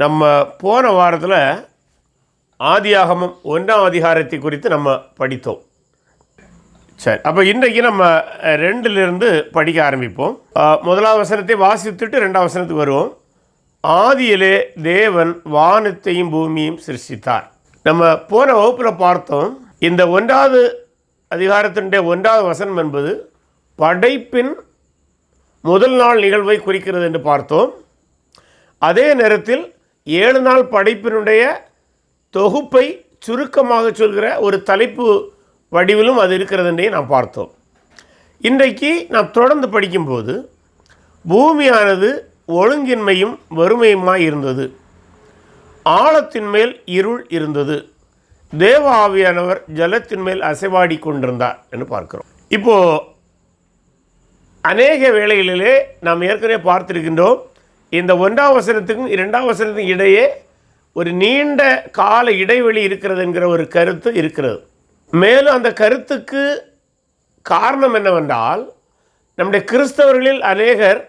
நம்ம போன வாரத்தில் ஆதியாகமம் ஒன்றாம் அதிகாரத்தை குறித்து நம்ம படித்தோம். சரி அப்போ இன்றைக்கு நம்ம ரெண்டுலேருந்து படிக்க ஆரம்பிப்போம். அஹ், முதலாவது வசனத்தை வாசித்துட்டு ரெண்டாம் வசனத்துக்கு வருவோம். ஆதியிலே தேவன் வானத்தையும் பூமியையும் சிருஷ்டித்தார். நம்ம போன வகுப்பில் பார்த்தோம் இந்த ஒன்றாவது அதிகாரத்தினுடைய ஒன்றாவது வசனம் என்பது படைப்பின் முதல் நாள் நிகழ்வை குறிக்கிறது என்று பார்த்தோம். அதே நேரத்தில் ஏழு நாள் படைப்பினுடைய தொகுப்பை சுருக்கமாக சொல்கிற ஒரு தலைப்பு வடிவிலும் அது இருக்கிறதுன்றே நாம் பார்த்தோம். இன்றைக்கு நாம் தொடர்ந்து படிக்கும்போது பூமியானது ஒழுங்கின்மையும் வறுமையுமாய் இருந்தது. ஆழத்தின் மேல் இருள் இருந்தது. தேவ ஆவியானவர் ஜலத்தின் மேல் அசைவாடி கொண்டிருந்தார் என்று பார்க்கிறோம். இப்போது அநேக வேளைகளிலே நாம் ஏற்கனவே பார்த்திருக்கின்றோம் இந்த ஒன்றாம் வசனத்துக்கும் இரண்டாம் வசனத்துக்கும் இடையே ஒரு நீண்ட கால இடைவெளி இருக்கிறது என்கிற ஒரு கருத்து இருக்கிறது. மேலும் அந்த கருத்துக்கு காரணம் என்னவென்றால் நம்முடைய கிறிஸ்தவர்களில் அநேகர்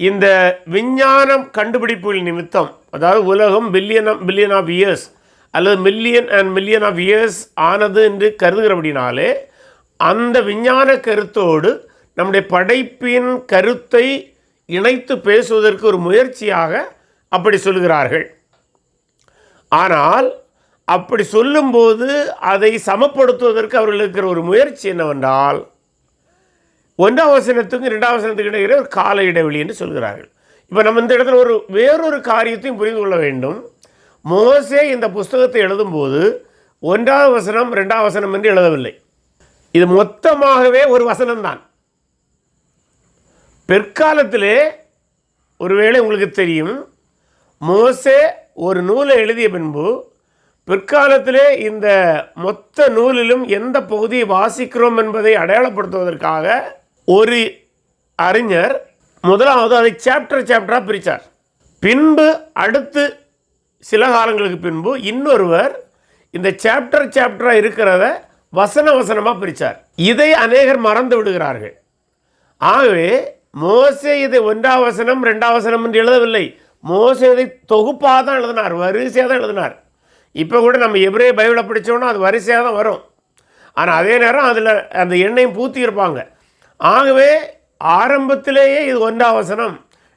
இந்த விஞ்ஞானம் கண்டுபிடிப்புகள் நிமித்தம் அதாவது உலகம் பில்லியன் பில்லியன் ஆஃப் இயர்ஸ் அல்லது million and million of years ஆனது என்று கருதுகிறபடினாலே அந்த விஞ்ஞான கருத்தோடு நம்முடைய படைப்பின் கருத்தை இணைத்து பேசுவதற்கு ஒரு முயற்சியாக அப்படி சொல்கிறார்கள் ஆனால் அப்படி சொல்லும்போது அதை சமப்படுத்துவதற்கு அவர்கள் இருக்கிற ஒரு முயற்சி என்னவென்றால் ஒன்றாம் வசனத்துக்கும் இரண்டாம் வசனத்துக்கு இடையில ஒரு கால இடைவெளி என்று சொல்கிறார்கள். இப்போ நம்ம இந்த இடத்துல ஒரு வேறொரு காரியத்தையும் புரிந்து கொள்ள வேண்டும். மோசே இந்த புஸ்தகத்தை எழுதும்போது ஒன்றாவது வசனம் ரெண்டாவது வசனம் என்று எழுதவில்லை. இது மொத்தமாகவே ஒரு வசனம்தான். பிற்காலத்திலே ஒருவேளை உங்களுக்கு தெரியும் மோசே ஒரு நூலை எழுதிய பின்பு பிற்காலத்திலே இந்த மொத்த நூலிலும் எந்த பகுதியை வாசிக்கிறோம் என்பதை அடையாளப்படுத்துவதற்காக ஒரு அறிஞர் முதலாவது அதை சாப்டர் சாப்டராக பிரித்தார் பின்பு அடுத்து சில காலங்களுக்கு பின்பு இன்னொருவர் இந்த சாப்டர் சாப்டராக இருக்கிறத வசன வசனமாக பிரித்தார் இதை அநேகர் மறந்து விடுகிறார்கள். ஆகவே மோசே இதை ஒன்றாம் வசனம் ரெண்டாம் வசனம் என்று எழுதவில்லை. மோசே இதை தொகுப்பாக தான் எழுதினார் வரிசையாக தான் எழுதினார். இப்போ கூட நம்ம எவ்ரே பைபிளை படித்தோன்னா அது வரிசையாக தான் வரும். ஆனால் அதே நேரம் அதில் அந்த எண்ணெயும் பூத்தி இருப்பாங்க ஆகவே ஆரம்பத்திலேயே இது ஒன்றாம் வசனம்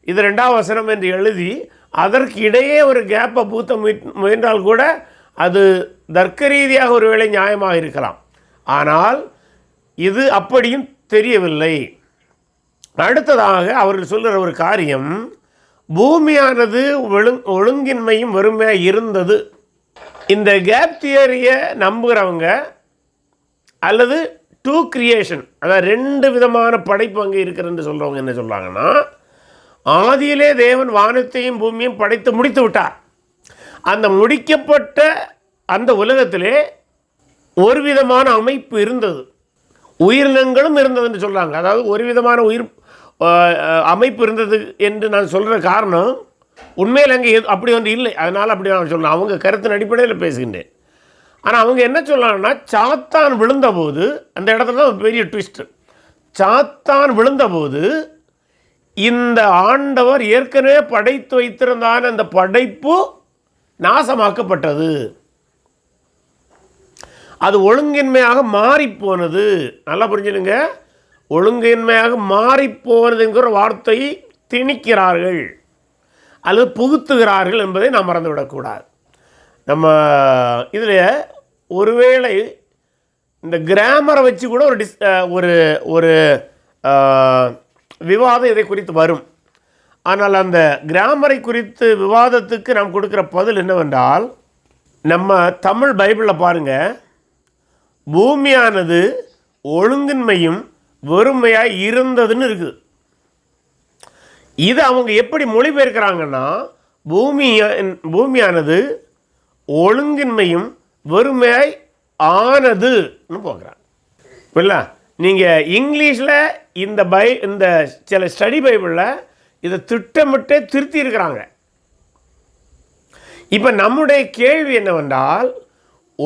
இது ரெண்டாம் வசனம் என்று எழுதி அதற்கு இடையே ஒரு கேப்பை பூத்த முய- முயன்றால் கூட அது தர்க்க ரீதியாக ஒருவேளை நியாயமாக இருக்கலாம். ஆனால் இது அப்படியும் தெரியவில்லை. அடுத்ததாக அவர்கள் சொல்கிற ஒரு காரியம் பூமியானது ஒழுங் ஒழுங்கின்மையும் வறுமையாக இருந்தது. இந்த கேப் தியரியை நம்புகிறவங்க அல்லது டூ கிரியேஷன் அதாவது ரெண்டு விதமான படைப்பு அங்கே இருக்கிறதுன்னு சொல்கிறவங்க என்ன சொல்கிறாங்கன்னா ஆதியிலே தேவன் வானத்தையும் பூமியும் படைத்து முடித்து விட்டார். அந்த முடிக்கப்பட்ட அந்த உலகத்திலே ஒரு விதமான அமைப்பு இருந்தது. உயிரினங்களும் இருந்ததுன்னு சொல்கிறாங்க அதாவது ஒரு விதமான உயிர் அமைப்பு இருந்தது என்று நான் சொல்கிற காரணம் உண்மையில் அங்கே எது- அப்படி வந்து இல்லை. அதனால் அப்படி நான் சொல்லணும் அவங்க கருத்தின் அடிப்படையில் பேசுகின்றேன். ஆனால் அவங்க என்ன சொல்லலாம்னா சாத்தான் விழுந்தபோது அந்த இடத்துல தான் ஒரு பெரிய ட்விஸ்ட்டு சாத்தான் விழுந்தபோது இந்த ஆண்டவர் ஏற்கனவே படைத்து வைத்திருந்தான அந்த படைப்பு நாசமாக்கப்பட்டது. அது ஒழுங்கின்மையாக மாறிப்போனது நல்லா புரிஞ்சுடுங்க ஒழுங்கின்மையாக மாறிப்போனதுங்கிற வார்த்தையை திணிக்கிறார்கள். அல்லது புகுத்துகிறார்கள் என்பதை நாம் மறந்துவிடக்கூடாது. நம்ம இதில் ஒருவேளை இந்த கிராமரை வச்சு கூட ஒரு டிஸ் ஒரு ஒரு விவாதம் இதை குறித்து வரும். ஆனால் அந்த கிராமரை குறித்து விவாதத்துக்கு நாம் கொடுக்குற பதில் என்னவென்றால் நம்ம தமிழ் பைபிளில் பாருங்கள் பூமியானது ஒழுங்கின்மையும் வெறுமையாக இருந்ததுன்னு இருக்குது. இது அவங்க எப்படி மொழிபெயர்க்கிறாங்கன்னா பூமி பூமியானது ஒழுங்கின்மையும் வெறுமையாய் ஆனதுன்னு போகிறாங்க. இல்லை நீங்கள் இங்கிலீஷில் இந்த பை இந்த சில ஸ்டடி பைபிளில் இதை திட்டமிட்டே திருத்தி இருக்கிறாங்க. இப்போ நம்முடைய கேள்வி என்னவென்றால்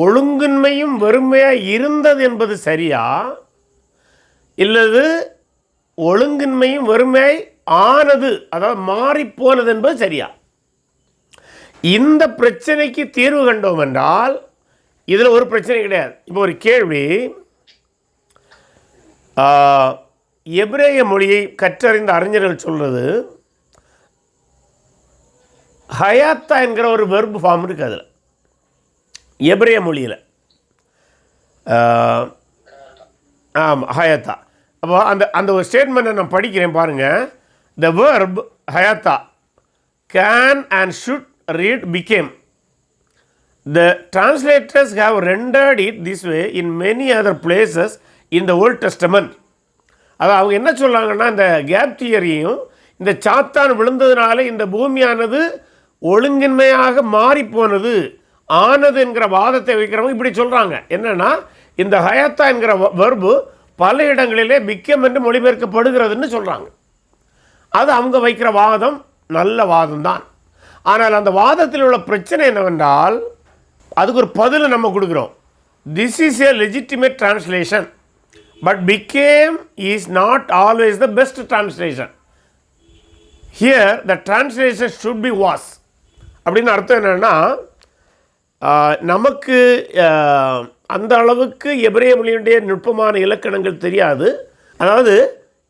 ஒழுங்கின்மையும் வெறுமையாக இருந்தது என்பது சரியா? இல்லது ஒழுங்கின்மையும் வறுமை ஆனது அதாவது மாறிப்போனது என்பது சரியா? இந்த பிரச்சனைக்கு தீர்வு கண்டோம் என்றால் இதில் ஒரு பிரச்சனை கிடையாது. இப்போ ஒரு கேள்வி எபிரேய மொழியை கற்றறிந்த அறிஞர்கள் சொல்கிறது ஹயாத்தா என்கிற ஒரு வெர்பு ஃபார்ம் இருக்குது அதில். எபிரேய மொழியில். ஆமாம் ஹயாத்தா. அப்போ அந்த அந்த ஒரு ஸ்டேட்மெண்ட்டை நான் படிக்கிறேன் பாருங்கள் the verb ஹயாத்தா can and should read become the translators have rendered it this way in many other places in the Old Testament அது அவங்க என்ன சொல்கிறாங்கன்னா இந்த கேப் தியரியும் இந்த சாத்தான் விழுந்ததுனால இந்த பூமியானது ஒழுங்கின்மையாக மாறிப்போனது ஆனது என்கிற வாதத்தை வைக்கிறவங்க இப்படி சொல்கிறாங்க என்னன்னா இந்த ஹயாத்தா என்கிற வர்பு பல இடங்களிலே பிக்கம் என்று மொழிபெயர்க்கப்படுகிறதுன்னு சொல்கிறாங்க அது அவங்க வைக்கிற வாதம் நல்ல வாதம் தான் ஆனால் அந்த வாதத்தில் உள்ள பிரச்சனை என்னவென்றால் அதுக்கு ஒரு பதில் நம்ம கொடுக்குறோம். This is a legitimate translation but become is not always the best translation here the translation should be was அப்படின்னு அர்த்தம் என்னென்னா நமக்கு அந்த அளவுக்கு எபிரேய மொழியுடைய நுட்பமான இலக்கணங்கள் தெரியாது. அதாவது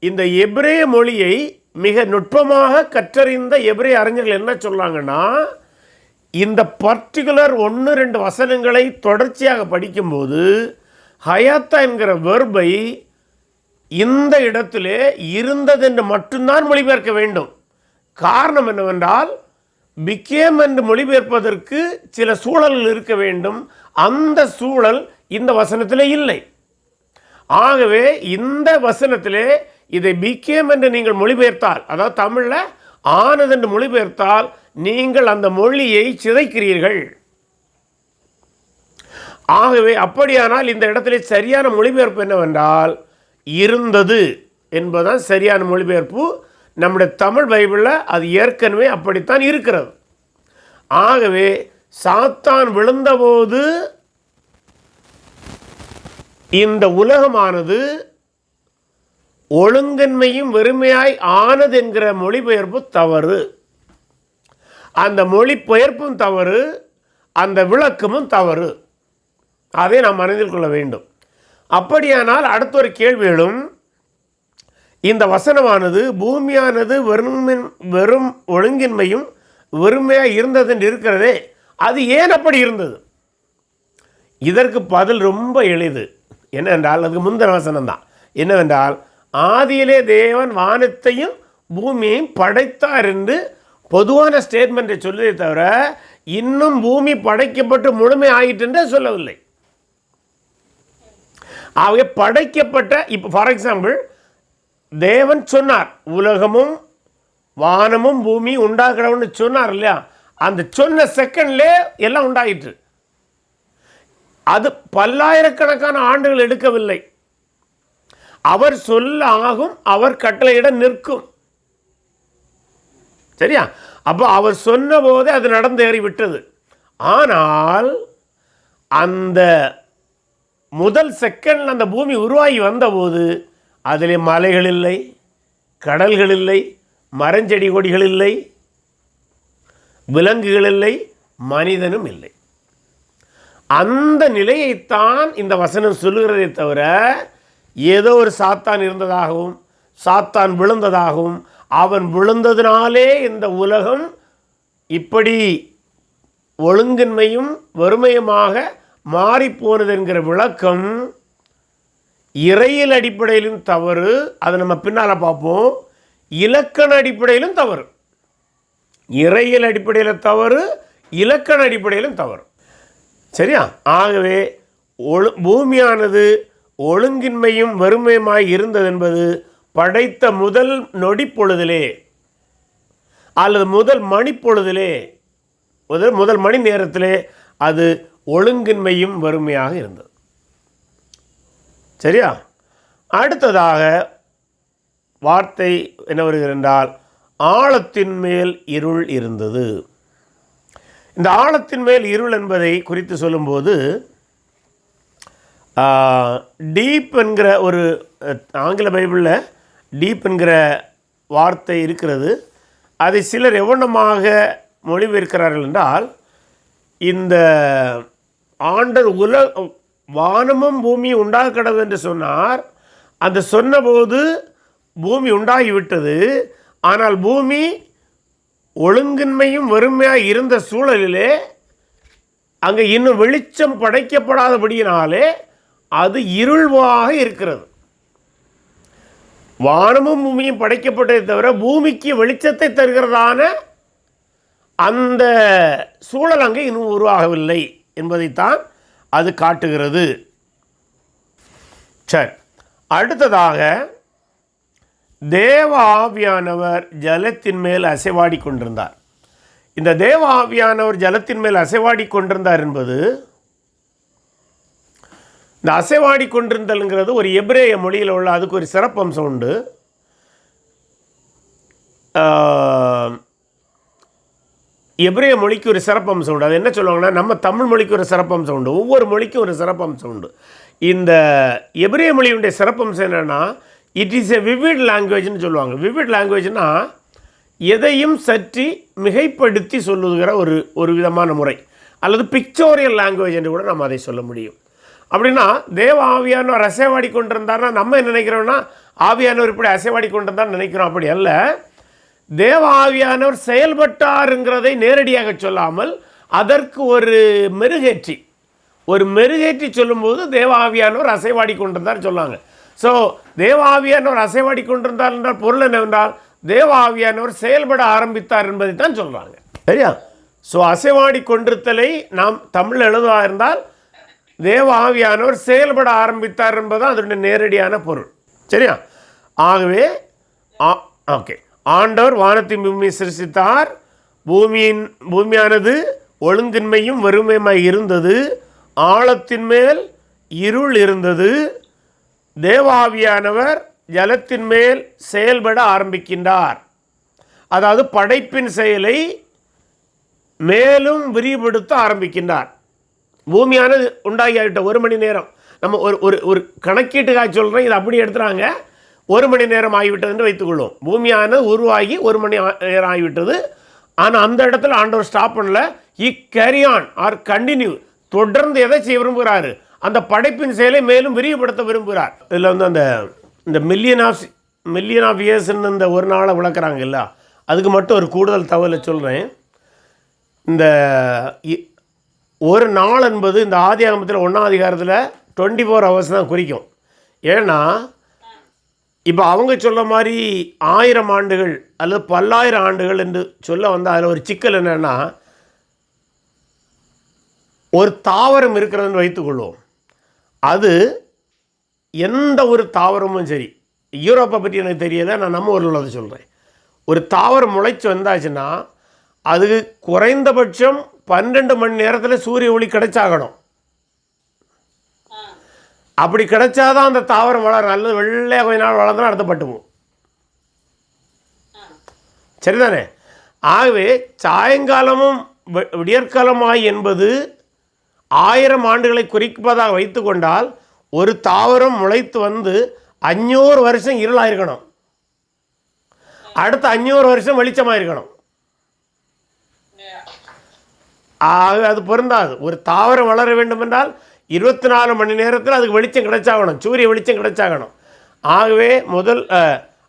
இந்த எபிரேய மொழியை மிக நுட்பமாக கற்றறிந்த எபிரே அறிஞர்கள் என்ன சொல்றாங்கன்னா இந்த பர்டிகுலர் ஒன்று ரெண்டு வசனங்களை தொடர்ச்சியாக படிக்கும்போது ஹயாத்தா என்கிற வெர்பை இந்த இடத்திலே இருந்ததென்று மட்டும்தான் மொழிபெயர்க்க வேண்டும். காரணம் என்னவென்றால் பிகேம் என்று மொழிபெயர்ப்பதற்கு சில சூழல்கள் இருக்க வேண்டும். அந்த சூழல் இந்த வசனத்தில் இல்லை. ஆகவே இந்த வசனத்திலே இதை பிகேம் என்று நீங்கள் மொழிபெயர்த்தால் அதாவது தமிழில் ஆனது என்று மொழிபெயர்த்தால் நீங்கள் அந்த மொழியை சிதைக்கிறீர்கள். ஆகவே அப்படியானால் இந்த இடத்திலே சரியான மொழிபெயர்ப்பு என்னவென்றால் இருந்தது என்பதுதான் சரியான மொழிபெயர்ப்பு. நம்முடைய தமிழ் பைபிளில் அது ஏற்கனவே அப்படித்தான் இருக்கிறது. ஆகவே சாத்தான் விழுந்தபோது இந்த உலகமானது ஒழுங்கின்மையும் வெறுமையாய் ஆனது என்கிற மொழிபெயர்ப்பு தவறு. அந்த மொழிபெயர்ப்பும் தவறு அந்த விளக்கமும் தவறு. அதை நாம் மனதில் கொள்ள வேண்டும். அப்படியானால் அடுத்த ஒரு கேள்வி எழும். இந்த வசனமானது பூமியானது வெறும் வெறும் ஒழுங்கின்மையும் வெறுமையாக இருந்ததுன்னு இருக்கிறதே. அது ஏன் அப்படி இருந்தது? இதற்கு பதில் ரொம்ப எளிது. என்னவென்றால் அதுக்கு முந்தின வசனம் தான் என்னவென்றால் ஆதியிலே தேவன் வானத்தையும் பூமியையும் படைத்தார் என்று பொதுவான ஸ்டேட்மெண்ட்டை சொல்லதே தவிர இன்னும் பூமி படைக்கப்பட்டு முழுமை ஆயிற்று சொல்லவில்லை. ஆகவே படைக்கப்பட்ட இப்போ ஃபார் எக்ஸாம்பிள் தேவன் சொன்னார் உலகமும் வானமும் பூமி உண்டாகிறவன்னு சொன்னார் இல்லையா? அந்த சொன்ன செகண்ட்லே எல்லாம் உண்டாயிற்று. அது பல்லாயிரக்கணக்கான ஆண்டுகள் எடுக்கவில்லை. அவர் சொல்ல ஆகும் அவர் கட்டளையிட நிற்கும். சரியா? அப்போ அவர் சொன்ன போதே அது நடந்தேறி விட்டது. ஆனால் அந்த முதல் செகண்ட் அந்த பூமி உருவாகி வந்தபோது அதிலே மலைகள் இல்லை கடல்கள் இல்லை மரஞ்செடி கொடிகள் இல்லை விலங்குகள் இல்லை மனிதனும் இல்லை. அந்த நிலையைத்தான் இந்த வசனம் சொல்லுகிறதே தவிர ஏதோ ஒரு சாத்தான் இருந்ததாகவும் சாத்தான் விழுந்ததாகவும் அவன் விழுந்ததினாலே இந்த உலகம் இப்படி ஒழுங்கின்மையும் வறுமையுமாக மாறிப்போனது என்கிற விளக்கம் இறையில் அடிப்படையிலும் தவறு அதை நம்ம பின்னால் பார்ப்போம். இலக்கண அடிப்படையிலும் தவறு. இறையியல் அடிப்படையில் தவறு இலக்கண அடிப்படையிலும் தவறு. சரியா? ஆகவே ஒழு பூமியானது ஒழுங்கின்மையும் வறுமையுமாய் இருந்தது என்பது படைத்த முதல் நொடிப்பொழுதிலே அல்லது முதல் மணிப்பொழுதிலே முதல் முதல் மணி நேரத்திலே அது ஒழுங்கின்மையும் வறுமையாக இருந்தது. சரியா? அடுத்ததாக வார்த்தை என்ன வருகிறது என்றால் ஆழத்தின் மேல் இருள் இருந்தது. இந்த ஆழத்தின் மேல் இருள் என்பதை குறித்து சொல்லும்போது டீப் என்கிற ஒரு ஆங்கில பைபிளில் டீப் என்கிற வார்த்தை இருக்கிறது. அதை சிலர் எவ்வளமாக மொழிபெயர்க்கிறார்கள் என்றால் இந்த ஆண்டர் உல வானமும் பூமி உண்டாக கிடது என்று சொன்னார். அந்த சொன்னபோது பூமி உண்டாகிவிட்டது. ஆனால் பூமி ஒழுங்கின்மையும் வறுமையாக இருந்த சூழலிலே அங்கே இன்னும் வெளிச்சம் படைக்கப்படாதபடியினாலே அது இருள்வாக இருக்கிறது. வானமும் பூமியும் படைக்கப்பட்டதை தவிர பூமிக்கு வெளிச்சத்தை தருகிறதான அந்த சூழல் அங்கே இன்னும் உருவாகவில்லை என்பதைத்தான் அது காட்டுகிறது. சரி அடுத்ததாக தேவ ஆவியானவர் ஜலத்தின் மேல் அசைவாடி கொண்டிருந்தார். இந்த தேவ ஆவியானவர் ஜலத்தின் மேல் அசைவாடி கொண்டிருந்தார் என்பது இந்த அசைவாடி கொண்டிருந்தல்ங்கிறது ஒரு எப்ரேய மொழியில் உள்ள அதுக்கு ஒரு சிறப்பம்சம் உண்டு. எப்ரேய மொழிக்கு ஒரு சிறப்பம்சம் உண்டு. அது என்ன சொல்லுவாங்கன்னா நம்ம தமிழ் மொழிக்கு ஒரு சிறப்பம்சம் உண்டு. ஒவ்வொரு மொழிக்கும் ஒரு சிறப்பம்சம் உண்டு. இந்த எபிரேய மொழியுடைய சிறப்பம்சம் என்னென்னா இட் இஸ் எ விவிட் லாங்குவேஜ்னு சொல்லுவாங்க. விவிட் லாங்குவேஜ்னால் எதையும் சற்றி மிகைப்படுத்தி சொல்லுகிற ஒரு ஒரு விதமான முறை. அல்லது பிக்சோரியல் லாங்குவேஜ் என்று கூட நம்ம அதை சொல்ல முடியும். அப்படின்னா தேவ ஆவியானவர் அசைவாடி கொண்டிருந்தார்னா நம்ம என்ன நினைக்கிறோம்னா ஆவியானவர் இப்படி அசைவாடி கொண்டிருந்தார் நினைக்கிறோம். அப்படி அல்ல. தேவ ஆவியானவர் செயல்பட்டாருங்கிறதை நேரடியாக சொல்லாமல் அதற்கு ஒரு மெருகேற்றி. ஒரு மெருகேற்றி சொல்லும்போது தேவ ஆவியானவர் அசைவாடி கொண்டிருந்தார் சொல்லாங்க. ஸோ தேவாவியானவர் அசைவாடி கொண்டிருந்தார் என்றால் பொருள் என்னவென்றால் தேவாவியானவர் செயல்பட ஆரம்பித்தார் என்பதை தான் சொல்கிறாங்க சரியா? ஸோ அசைவாடி கொண்டிருத்தலை நாம் தமிழ் எழுதுவா இருந்தால் தேவ ஆவியானவர் செயல்பட ஆரம்பித்தார் என்பதுதான் அதனுடைய நேரடியான பொருள். சரியா? ஆகவே ஆ- ஓகே. ஆண்டவர் வானத்தின் பூமியை சிருஷித்தார் பூமியின் பூமியானது ஒழுங்கின்மையும் வறுமையுமாய் இருந்தது. ஆழத்தின் மேல் இருள் இருந்தது. தேவாவியானவர் ஜலத்தின் மேல் செயல்பட ஆரம்பிக்கின்றார். அதாவது படைப்பின் செயலை மேலும் விரிவுபடுத்த ஆரம்பிக்கின்றார். பூமியானது உண்டாகிவிட்ட ஒரு மணி நேரம். நம்ம ஒரு ஒரு ஒரு கணக்கீட்டுக்காக சொல்கிறோம் இதை அப்படி எடுத்துகிறாங்க ஒரு மணி நேரம் ஆகிவிட்டது என்று வைத்துக்கொள்வோம். பூமியானது உருவாகி ஒரு மணி ஆ- நேரம் ஆகிவிட்டது. ஆனால் அந்த இடத்துல ஆண்டவர் ஸ்டாப் பண்ணல. இ கேரி ஆன் ஆர் கண்டினியூ தொடர்ந்து எதை செய்ய விரும்புகிறாரு? அந்த படைப்பின் செயலை மேலும் விரிவுபடுத்த விரும்புகிறார். இதில் வந்து அந்த இந்த மில்லியன் ஆஃப் மில்லியன் ஆஃப் இயர்ஸ்ன்னு இந்த ஒரு நாளை விளக்குறாங்க இல்லை அதுக்கு மட்டும் ஒரு கூடுதல் தகவலை சொல்கிறேன் இந்த இ- ஒரு நாள் என்பது இந்த ஆதி ஆகமத்தில் ஒன்றாம் அதிகாரத்தில் டுவெண்ட்டி ஃபோர் ஹவர்ஸ் தான் குறிக்கும். ஏன்னா இப்போ அவங்க சொல்ல மாதிரி ஆயிரம் ஆண்டுகள் அல்லது பல்லாயிரம் ஆண்டுகள் என்று சொல்ல வந்தால் அதில் ஒரு சிக்கல் என்னென்னா ஒரு தாவரம் இருக்கிறதுன்னு வைத்துக்கொள்வோம். அது எந்த ஒரு தாவரமும் சரி. யூரோப்பை பற்றி எனக்கு தெரியல நான் நம்ம ஊரில் உள்ளதை சொல்கிறேன் ஒரு தாவரம் முளைச்சி வந்தாச்சுன்னா அது குறைந்தபட்சம் பன்னெண்டு மணி நேரத்தில் சூரிய ஒளி கிடைச்சாகணும். அப்படி கிடைச்சாதான் அந்த தாவரம் வளரும். நல்லது வெள்ளையாக கொஞ்ச நாள் வளர்ந்தனா அடுத்த பட்டுவோம் சரிதானே? ஆகவே சாயங்காலமும் வி- விடியற்காலமாய் என்பது ஆயிரம் ஆண்டுகளை குறிப்பதாக வைத்துக்கொண்டால் ஒரு தாவரம் முளைத்து வந்து அஞ்சூறு வருஷம் இருளாயிருக்கணும். அடுத்த அஞ்சூறு வருஷம் வெளிச்சமாக இருக்கணும் ஆக அது பொருந்தாது. ஒரு தாவரம் வளர வேண்டும் என்றால் இருபத்தி நாலு மணி நேரத்தில் அதுக்கு வெளிச்சம் கிடைச்சாகணும். சூரிய வெளிச்சம் கிடைச்சாகணும். ஆகவே முதல்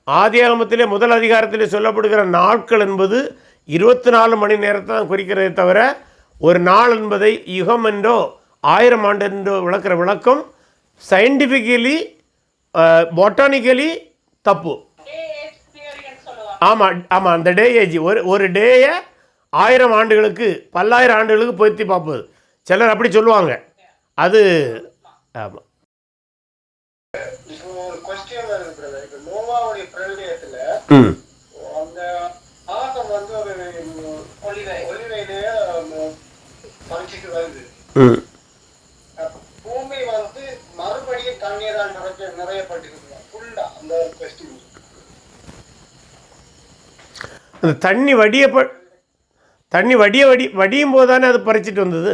ஆதியாகமத்திலே முதல் அதிகாரத்திலே சொல்லப்படுகிற நாட்கள் என்பது இருபத்தி நாலு மணி நேரத்தை தான் குறிக்கிறதே தவிர ஒரு நாள் என்பதை யுகம் என்றோ ஆயிரம் ஆண்டு என்றோ விளக்குற விளக்கம் சயின்டிஃபிக்கலி பொட்டானிக்கலி தப்பு. ஆமாம் ஆமாம் அந்த டே ஏஜ் ஒரு ஒரு டேயை ஆயிரம் ஆண்டுகளுக்கு பல்லாயிரம் ஆண்டுகளுக்கு பொருத்தி பார்ப்பது. சிலர் அப்படி சொல்லுவாங்க. அது ஆமாம் இப்போ ஒரு கொஸ்டின் வருது பிரதர் இப்போ நோவாவுடைய பிரளயத்துல ம் அந்த ஆகம் வந்து ஒரு ஒளிவை ஒளிவையிலேயே பறிச்சுட்டு வருது ம் அப்ப பூமி வந்து மறுபடியும் தண்ணீரால் நிறைய நிறையப்பட்டிருக்கு ஃபுல்லா அந்த கொஸ்டின் அந்த தண்ணி வடிய ப- தண்ணி வடிய வடி வடியும் போது தானே அது பறிச்சிட்டு வந்தது?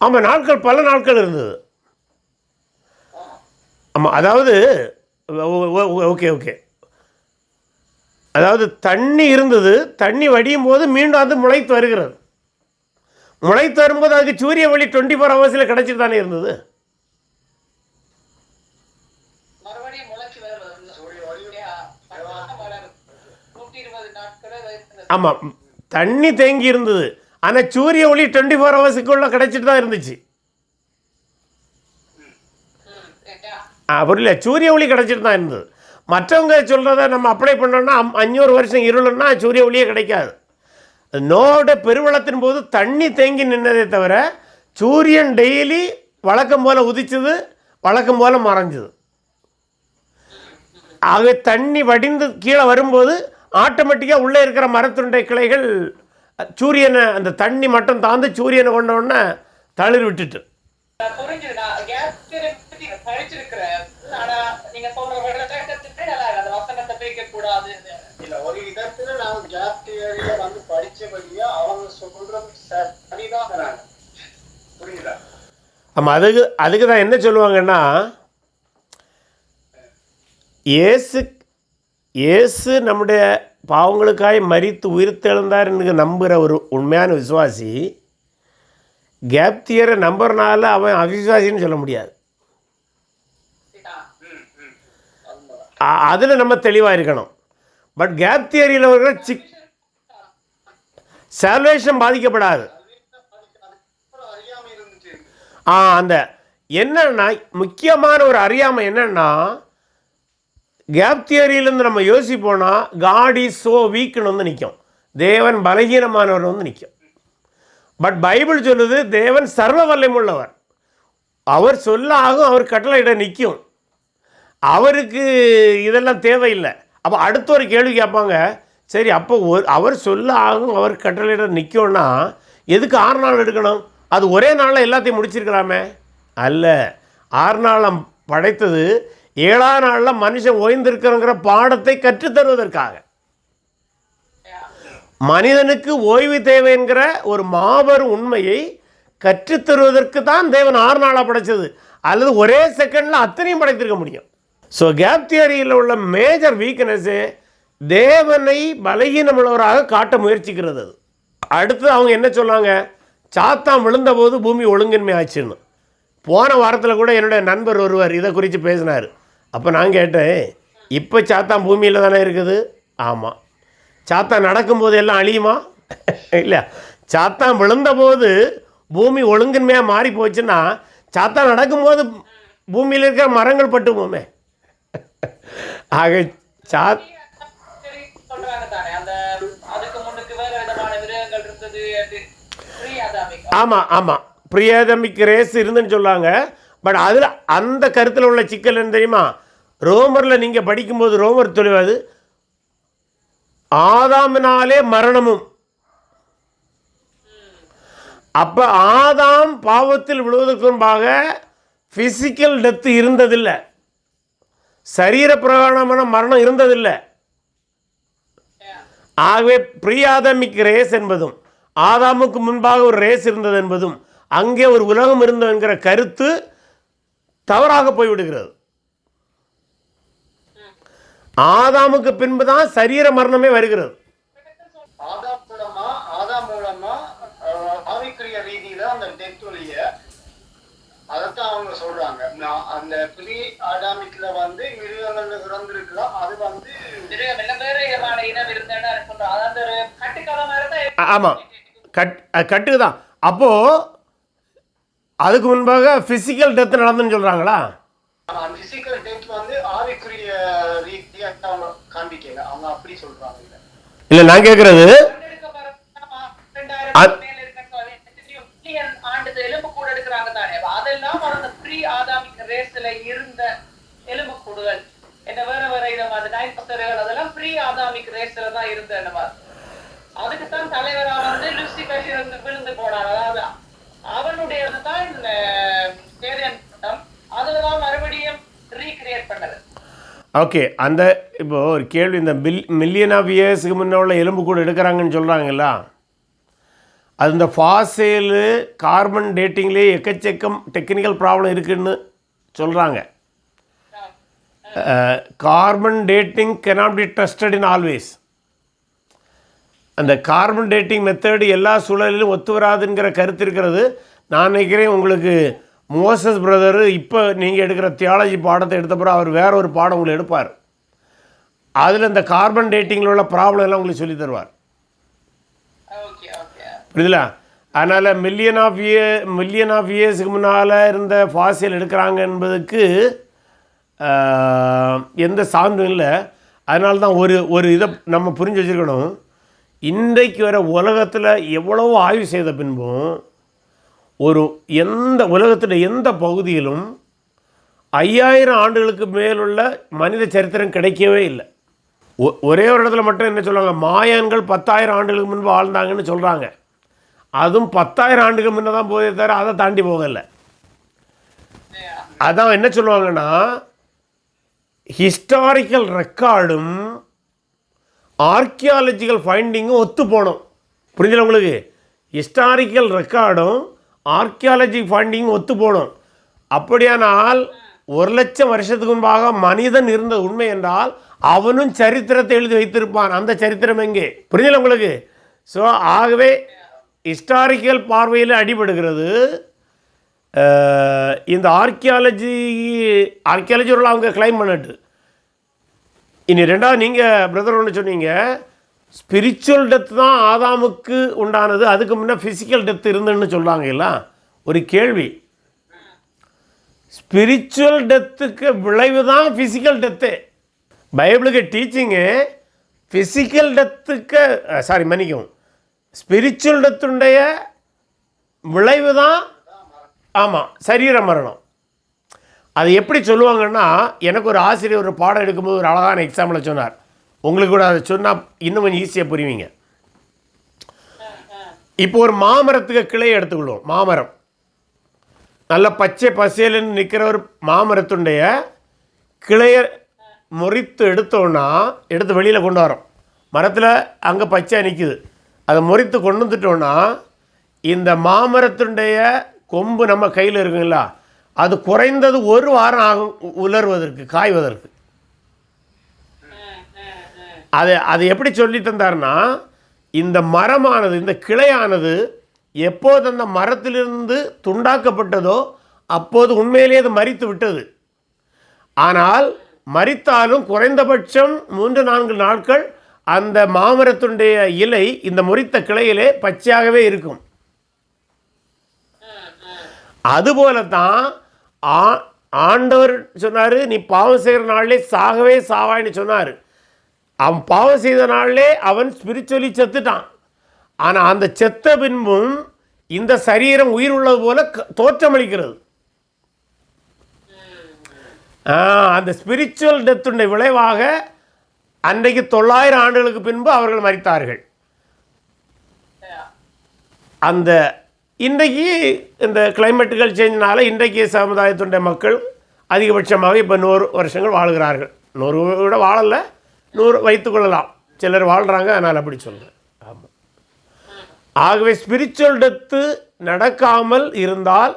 ஆமாம் நாட்கள் பல நாட்கள் இருந்தது. ஆமா. ஆமாம் அதாவது ஓகே ஓகே. அதாவது தண்ணி இருந்தது தண்ணி வடியும் போது மீண்டும் அது முளைத்து வருகிறது. முளைத்து வரும்போது அதுக்கு சூரிய ஒளி டுவெண்ட்டி ஃபோர் ஹவர்ஸில் கிடச்சிட்டு தானே இருந்தது மறுபடியும் முளைச்சு வருவது சூரிய ஒளி நூற்றி இருபது நாட்களே வைத்திருந்தது. ஆமாம் தண்ணி தேங்கி இருந்தது. ஆனால் சூரிய ஒளி டுவெண்ட்டி ஃபோர் ஹவர்ஸுக்குள்ளே கிடச்சிட்டு தான் இருந்துச்சு. ஆ புரியல. சூரிய ஒளி கிடச்சிட்டு தான் இருந்தது. மற்றவங்க சொல்கிறத நம்ம அப்ளை பண்ணோம்னா அம்- அஞ்சூறு வருஷம் இருளுன்னா சூரிய ஒளியே கிடைக்காது. நோட பெருவளத்தின் போது தண்ணி தேங்கி நின்னதே தவிர சூரியன் டெய்லி வழக்கம் போல் உதிச்சது வழக்கம் போல் மறைஞ்சது. ஆக தண்ணி வடிந்து கீழே வரும்போது ஆட்டோமேட்டிக்காக உள்ளே இருக்கிற மரத்துண்டை கிளைகள் சூரியனை அந்த தண்ணி மட்டும் தாழ்ந்து சூரியனை கொண்ட உடனே தளிர் விட்டுட்டு. ஒரு விதத்துல நான் கேப் தியரியில வந்து படிச்சபடியா அவங்க சொல்றது சரிதான் புரியுதா ஆமாம் அதுக்கு அதுக்கு தான் என்ன சொல்லுவாங்கன்னா இயேசு இயேசு நம்முடைய பாவங்களுக்காய் மறித்து உயிர்த்தெழுந்தார் என்று நம்புகிற ஒரு உண்மையான விசுவாசி கேப் தியரை நம்புறனால அவன் அவிசுவாசின்னு சொல்ல முடியாது. அதில் நம்ம தெளிவாக இருக்கணும். பட் கேப் தியரியில் இருக்கிற சிக் சால்வேஷன் பாதிக்கப்படாது. ஆ அந்த என்னன்னா முக்கியமான ஒரு அறியாமை என்னன்னா கேப் தியரியிலேருந்து நம்ம யோசிப்போனா காட் இஸ் ஸோ வீக்குன்னு வந்து நிற்கும் தேவன் பலகீனமானவர் வந்து நிற்கும் பட் பைபிள் சொல்லுது தேவன் சர்வ வல்லமுள்ளவர் அவர் சொல்ல ஆகும் அவர் கட்டளையிட நிற்கும் அவருக்கு இதெல்லாம் தேவையில்லை. அப்போ அடுத்த ஒரு கேள்வி கேட்பாங்க சரி அப்போ ஒரு அவர் சொல்ல ஆகும் அவர் கட்டளையிட நிற்கும்னா எதுக்கு ஆறு நாள் எடுக்கணும்? அது ஒரே நாளில் எல்லாத்தையும் முடிச்சிருக்கலாமே? அல்ல. ஆறு நாளம் படைத்தது ஏழாம் நாளில் மனுஷன் ஓய்ந்திருக்கிறங்கிற பாடத்தை கற்றுத்தருவதற்காக மனிதனுக்கு ஓய்வு தேவை என்கிற ஒரு மாபெரும் உண்மையை கற்றுத்தருவதற்கு தான் தேவன் ஆறு நாளாக படைச்சது. அல்லது ஒரே செகண்டில் அத்தனையும் படைத்திருக்க முடியும். ஸோ கேப் தியரியில் உள்ள மேஜர் வீக்னஸ்ஸு தேவனை பலகீனமுள்ளவராக காட்ட முயற்சிக்கிறது அது. அடுத்து அவங்க என்ன சொன்னாங்க? சாத்தான் விழுந்தபோது பூமி ஒழுங்கின்மை ஆச்சுன்னு. போன வாரத்தில் கூட என்னுடைய நண்பர் ஒருவர் இதை குறித்து பேசினார். அப்போ நான் கேட்டேன் இப்போ சாத்தான் பூமியில் தானே இருக்குது? ஆமாம் சாத்தான் நடக்கும்போது எல்லாம் அழியுமா? இல்லை. சாத்தான் விழுந்தபோது பூமி ஒழுங்கின்மையாக மாறி போச்சுன்னா சாத்தான் நடக்கும்போது பூமியில் இருக்கிற மரங்கள் பட்டு போமே ஆக சாத் ஆமாம் ஆமாம் பிரியதமிக் ரேஸ் இருந்துன்னு சொல்லுவாங்க பட் அதில் அந்த கருத்தில் உள்ள சிக்கல் என்ன தெரியுமா? ரோமரில் நீங்கள் படிக்கும்போது ரோமர் தெளிவாது ஆதாமினாலே மரணமும். அப்போ ஆதாம் பாவத்தில் விழுவதற்கு முன்பாக ஃபிசிக்கல் டெத்து இருந்ததில்லை. சரீர பிரகாரமான மரணம் இருந்ததில்லை. ஆகவே பிரியாதமிக் ரேஸ் என்பதும் ஆதாமுக்கு முன்பாக ஒரு ரேஸ் இருந்தது என்பதும் அங்கே ஒரு உலகம் இருந்தது என்கிற கருத்து தவறாக போய்விடுகிறது. ஆதாமுக்கு பின்பு தான் சரீர மரணமே வருகிறது. ஆமாம் கட் கட்டு தான் அப்போது அதுக்கு முன்பாக ஃபிசிக்கல் டெத் நடந்துன்னு சொல்கிறாங்களா அந்த பிசிக்கல் டெத் வந்து ஆவிக்குரிய ரீதியா அவங்க காண்பிக்கல. அவங்க அப்படி சொல்றாங்க இத. இல்லை நான் ஆண்டு எலும்பு கூட எடுக்கிறாங்க தானே. அதெல்லாம் அந்த ப்ரீ ஆதாமிக் ரேஸ்ல இருந்த எலும்பு கூடுகள். என்ன வேற வேற இடம் அது நைன் அதெல்லாம் ப்ரீ ஆதாமிக் ரேஸ்ல தான் இருந்த என்னமா அதுக்கு தான் தலைவரா வந்து லூசிபர் இருந்து விழுந்து போனார். அதாவது அவனுடைய தான் பேரியன் அதுலதான் மறுபடியும் ரீக்ரியேட் பண்ணது. ஓகே அந்த இப்போ ஒரு கேள்வி இந்த பில் மில்லியன் ஆஃப் இயர்ஸுக்கு முன்ன உள்ள எலும்பு கூட எடுக்கிறாங்கன்னு சொல்கிறாங்கல்ல அது இந்த ஃபாசேலு கார்பன் டேட்டிங்லேயே எக்கச்சக்கம் டெக்னிக்கல் ப்ராப்ளம் இருக்குன்னு சொல்கிறாங்க carbon dating cannot be trusted in always அந்த கார்பன் டேட்டிங் மெத்தடு எல்லா சூழலிலும் ஒத்து வராதுங்கிற கருத்து இருக்கிறது. நான் நினைக்கிறேன் உங்களுக்கு மோசஸ் பிரதர் இப்போ நீங்கள் எடுக்கிற தியாலஜி பாடத்தை எடுத்த பிறகு அவர் வேற ஒரு பாடம் உங்களுக்கு எடுப்பார். அதில் இந்த கார்பன் டேட்டிங்கில் உள்ள ப்ராப்ளம் எல்லாம் உங்களுக்கு சொல்லி தருவார். புரியுதுல? அதனால் million of year million of இயர்ஸுக்கு முன்னால் இருந்த ஃபாசியல் எடுக்கிறாங்க என்பதுக்கு எந்த சான்றும் இல்லை. அதனால தான் ஒரு ஒரு இதை நம்ம புரிஞ்சு வச்சுருக்கணும். இன்றைக்கு வர உலகத்தில் எவ்வளவோ ஆய்வு செய்த பின்பும் ஒரு எந்த உலகத்தில் எந்த பகுதியிலும் ஐயாயிரம் ஆண்டுகளுக்கு மேலுள்ள மனித சரித்திரம் கிடைக்கவே இல்லை. ஒ- ஒரே ஒரு இடத்துல மட்டும் என்ன சொல்லுவாங்க? மாயான்கள் பத்தாயிரம் ஆண்டுகளுக்கு முன்பு வாழ்ந்தாங்கன்னு சொல்கிறாங்க அதுவும் பத்தாயிரம் ஆண்டுக்கு முன்னே தான் போதே தவிர அதை தாண்டி போகலை. அதான் என்ன சொல்லுவாங்கன்னா ஹிஸ்டாரிக்கல் ரெக்கார்டும் ஆர்கியாலஜிக்கல் ஃபைண்டிங்கும் ஒத்து போனோம். புரிஞ்சல உங்களுக்கு? ஹிஸ்டாரிக்கல் ரெக்கார்டும் ஆர்கியாலஜி ஃபண்டிங் ஒத்து போகணும் அப்படியானால் ஒரு லட்சம் வருஷத்துக்கு முன்பாக மனிதன் இருந்த உண்மை என்றால் அவனும் சரித்திரத்தை எழுதி வைத்திருப்பான். அந்த சரித்திரம் எங்கே? புரிஞ்சல உங்களுக்கு? ஸோ ஆகவே ஹிஸ்டாரிக்கல் பார்வையில் அடிபடுகிறது. இந்த ஆர்கியாலஜி ஆர்கியாலஜி அவங்க கிளைம் பண்ணட்டு. இனி ரெண்டாவது நீங்கள் பிரதர் ஒன்று சொன்னீங்க. ஸ்பிரிச்சுவல் டெத் தான் ஆதாமுக்கு உண்டானது. அதுக்கு முன்னே ஃபிசிக்கல் டெத் இருந்துன்னு சொல்கிறாங்க ஒரு கேள்வி. ஸ்பிரிச்சுவல் டெத்துக்கு விளைவு தான் ஃபிசிக்கல் டெத்து பைபிளுக்கு டீச்சிங்கு ஃபிசிக்கல் டெத்துக்கு சாரி மன்னிக்கவும். ஸ்பிரிச்சுவல் டெத்துடைய விளைவு தான் ஆமாம் சரீர மரணம். அது எப்படி சொல்லுவாங்கன்னா எனக்கு ஒரு ஆசிரியர் ஒரு பாடம் எடுக்கும்போது ஒரு அழகான எக்ஸாம்பிளை சொன்னார். உங்களுக்கு கூட அதை சொன்னால் இன்னும் கொஞ்சம் ஈஸியாக புரிவீங்க. இப்போ ஒரு மாமரத்துக்கு கிளையை எடுத்துக்கொள்வோம். மாமரம். நல்ல பச்சை பசேலுன்னு நிற்கிற ஒரு மாமரத்துடைய கிளையை முறித்து எடுத்தோன்னா எடுத்து வெளியில் கொண்டு வரோம். மரத்தில் அங்கே பச்சை நிற்கிது அதை முறித்து கொண்டு வந்துட்டோன்னா இந்த மாமரத்துடைய கொம்பு நம்ம கையில் இருக்குங்களா? அது குறைந்தது ஒரு வாரம் ஆகும் உலர்வதற்கு காய்வதற்கு. அதை அது எப்படி சொல்லி தந்தார்னா இந்த மரமானது இந்த கிளையானது எப்போது அந்த மரத்திலிருந்து துண்டாக்கப்பட்டதோ அப்போது உண்மையிலேயே அது மறித்து விட்டது. ஆனால் மறித்தாலும் குறைந்தபட்சம் மூன்று நான்கு நாட்கள் அந்த மாமரத்துடைய இலை இந்த முறித்த கிளையிலே பச்சையாகவே இருக்கும். அதுபோல தான் ஆ- ஆண்டவர் சொன்னார் நீ பாவம் செய்கிற நாளிலே சாகவே சாவாய்னு சொன்னார். அவன் பாவம் செய்த நாளிலே அவன் ஸ்பிரிச்சுவலி செத்துட்டான். ஆனால் அந்த செத்த பின்பும் இந்த சரீரம் உயிர் உள்ளது போல க- தோற்றமளிக்கிறது. அந்த ஸ்பிரிச்சுவல் டெத்துடைய விளைவாக அன்றைக்கு தொள்ளாயிரம் ஆண்டுகளுக்கு பின்பு அவர்கள் மறித்தார்கள் அந்த இன்றைக்கு இந்த கிளைமேட்டுகள் சேஞ்சினால இன்றைக்கு சமுதாயத்துடைய மக்கள் அதிகபட்சமாக இப்போ நூறு வருஷங்கள் வாழ்கிறார்கள். நூறு விட வாழலை. நூறு வைத்துக்கொள்ளலாம். சிலர் வாழ்கிறாங்க அதனால் அப்படி சொல்கிறேன் ஆமாம் ஆகவே ஸ்பிரிச்சுவல் டெத்து நடக்காமல் இருந்தால்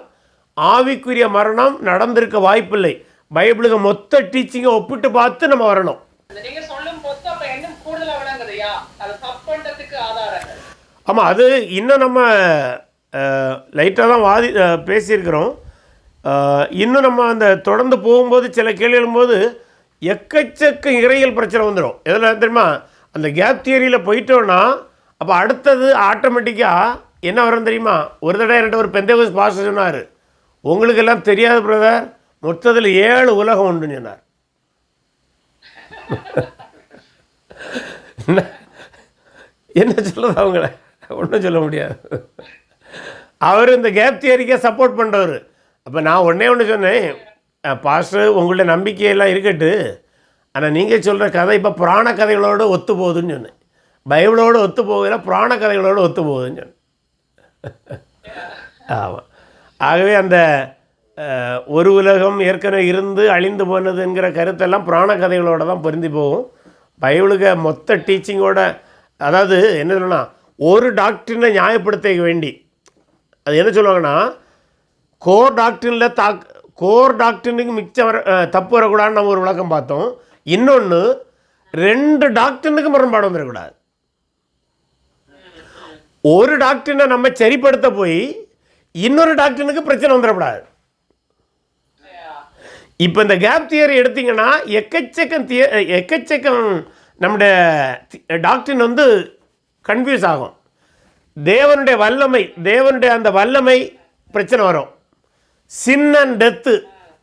ஆவிக்குரிய மரணம் நடந்திருக்க வாய்ப்பில்லை. பைபிளுக்கு மொத்த டீச்சிங்கை ஒப்பிட்டு பார்த்து நம்ம வரணும். ஆமாம் அது இன்னும் நம்ம லைட்டாக தான் வாதி பேசியிருக்கிறோம். இன்னும் நம்ம அந்த தொடர்ந்து போகும்போது சில கேள்வி எழும்போது எக்கச்சக்க இறையல் பிரச்சனை வந்துடும் எதில் தெரியுமா? அந்த கேப் தியரியில் போயிட்டோன்னா அப்போ அடுத்தது ஆட்டோமேட்டிக்காக என்ன வரும் தெரியுமா? ஒரு தடவை என்கிட்ட ஒரு பெந்தேகோஸ் பாஸ்டர் சொன்னார். உங்களுக்கு எல்லாம் தெரியாது பிரதர் மொத்தத்தில் ஏழு உலகம் உண்டுன்னு சொன்னார். என்ன? சொல்லுது அவங்கள? ஒன்றும் சொல்ல முடியாது. அவர் இந்த கேப் தியரிக்கே சப்போர்ட் பண்ணுறவர் அப்போ நான் ஒன்றே ஒன்று சொன்னேன். பாஸ்டர் உங்கள்ட்ட நம்பிக்கையெல்லாம் இருக்கட்டு. ஆனால் நீங்கள் சொல்கிற கதை இப்போ புராண கதைகளோடு ஒத்து போகுதுன்னு சொன்னேன். பைபிளோடு ஒத்து போகல புராண கதைகளோடு ஒத்து போகுதுன்னு சொன்னேன். ஆமாம் ஆகவே அந்த ஒரு உலகம் ஏற்கனவே இருந்து அழிந்து போனதுங்கிற கருத்தெல்லாம் புராண கதைகளோடு தான் பொருந்தி போகும். பைபிளுக்கு மொத்த டீச்சிங்கோட அதாவது என்ன சொல்லணும்னா ஒரு டாக்டரினை நியாயப்படுத்த வேண்டி. அது என்ன சொல்லுவாங்கன்னா கோர் டாக்டரில் தாக் கோர் டாக்டர்னுக்கு மிச்சம் வர தப்பு வரக்கூடாதுன்னு நம்ம ஒரு விளக்கம் பார்த்தோம். இன்னொன்று ரெண்டு டாக்டர்னுக்கு முரண்பாடு வந்துடக்கூடாது ஒரு டாக்டரை நம்ம சரிப்படுத்த போய் இன்னொரு டாக்டர்னுக்கு பிரச்சனை வந்துடக்கூடாது. இப்போ இந்த கேப் தியரி எடுத்தீங்கன்னா எக்கச்சக்கம் திய எக்கச்சக்கம் நம்முடைய டாக்டர் வந்து கன்ஃபியூஸ் ஆகும். தேவனுடைய வல்லமை தேவனுடைய அந்த வல்லமை பிரச்சனை வரும். சின் அண்ட் டெத்து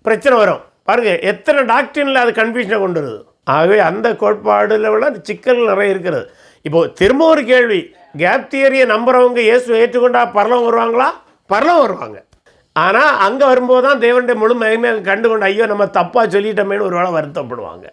பிரச்சனை வரும். பாருங்க எத்தனை டாக்டரில் அது கன்ஃபியூஷனை கொண்டு வருது? ஆகவே அந்த கோட்பாடுல உள்ள அந்த சிக்கல் நிறைய இருக்கிறது. இப்போ திரும்ப ஒரு கேள்வி கேப் தியரியை நம்புறவங்க இயேசு ஏற்றுக்கொண்டா பரலம் வருவாங்களா? பரலம் வருவாங்க. ஆனால் அங்கே வரும்போது தான் தேவனுடைய முழு மகிமையை கண்டுகொண்டு ஐயோ நம்ம தப்பாக சொல்லிட்டோமேன்னு ஒரு வேளை வருத்தப்படுவாங்க.